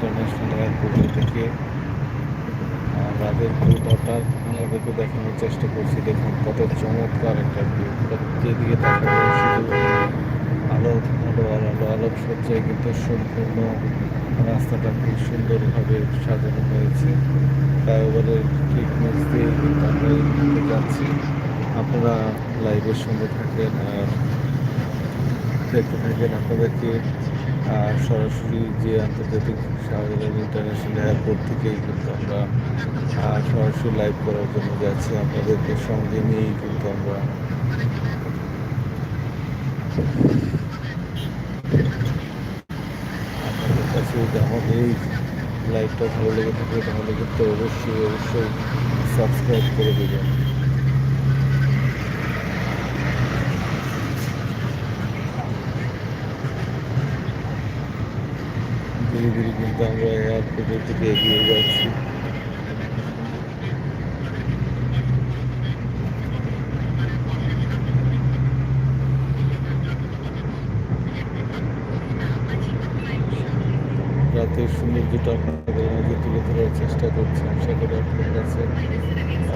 International airport থেকে রাতের ভিউটা আপনাদেরকে দেখানোর চেষ্টা করছি। দেখুন, কত চমৎকার একটা ভিউ যেদিকে তাকাবেন, শুধু আলো আলো আলো আলো আলোক সজ্জায় কিন্তু সম্পূর্ণ রাস্তাটা খুব সুন্দরভাবে সাজানো হয়েছে। ফ্লাইওভারের ঠিক নিচ দিয়ে কিন্তু আমরা যাচ্ছি। আপনারা লাইভের সঙ্গে থাকেন আর দেখতে থাকেন আপনাদেরকে। সরাসরি যে আন্তর্জাতিক শাহজালাল ইন্টারন্যাশনাল এয়ারপোর্ট থেকেই কিন্তু আমরা সরাসরি লাইভ করার জন্য যাচ্ছি। আপনাদেরকে সঙ্গে নিয়েই কিন্তু আমরা আপনাদের কাছে আমাদের এই লাইভটা ভালো লেগে থাকে, তাহলে কিন্তু অবশ্যই অবশ্যই সাবস্ক্রাইব করে দেবেন। ধীরে ধীরে কিন্তু আমরা এয়ারপোর্টের দিকে এগিয়ে যাচ্ছি। রাতের সৌন্দর্যটা আপনাদের মাঝে তুলে ধরার চেষ্টা করছি। আশা করি আপনাদের কাছে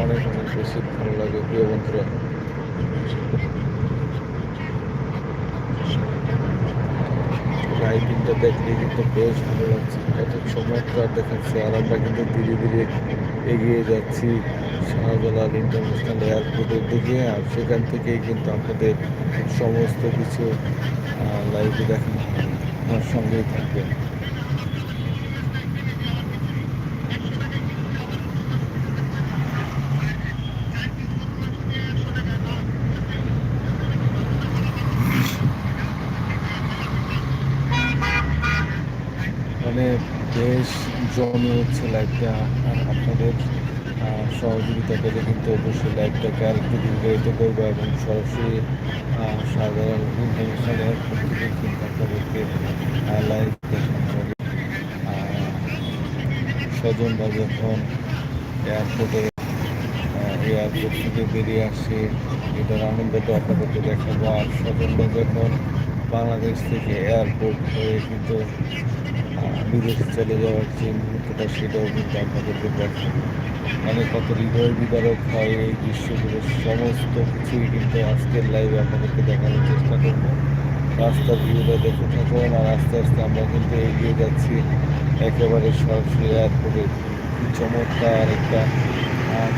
অনেক অনেক বেশি ভালো লাগে। প্রিয় বন্ধুরা। লাইটিংটা দেখলে কিন্তু বেশ ভালো লাগছে। কত চমৎকার দেখাচ্ছে, আর আমরা কিন্তু ধীরে ধীরে এগিয়ে যাচ্ছি শাহজালাল ইন্টারন্যাশনাল এয়ারপোর্টের দিকে, আর সেখান থেকেই কিন্তু আমাদের সমস্ত কিছু লাইভে দেখানো আমার সঙ্গেই থাকবে। মানে বেশ জমে হচ্ছে লাইভটা আর আপনাদের সহযোগিতা পেলে কিন্তু অবশ্যই লাইভটাকে আরেকটু দীর্ঘায়িত করব এবং সরাসরি সাধারণ থেকে কিন্তু আপনাদেরকে লাইভ আহ, স্বজনরা যখন এয়ারপোর্টে এয়ারপোর্ট থেকে বেরিয়ে আসে এটার আনন্দটা আপনাদেরকে দেখাবো। আর স্বজনরা যখন বাংলাদেশ থেকে এয়ারপোর্ট হয়ে কিন্তু বিদেশে চলে যাওয়ার যে মুহূর্তটা সেটাও কিন্তু আপনাদেরকে দেখাবো। মানে কত হৃদয় বিদারক হয় এই দৃশ্যগুলো সমস্ত কিছুই কিন্তু আজকের লাইভে আপনাদেরকে দেখানোর চেষ্টা করব। রাস্তার ভিউটা দেখে থাকুন আর আস্তে আস্তে আমরা কিন্তু এগিয়ে যাচ্ছি একেবারে সরাসরি এয়ারপোর্টে চমৎকার একটা আহ,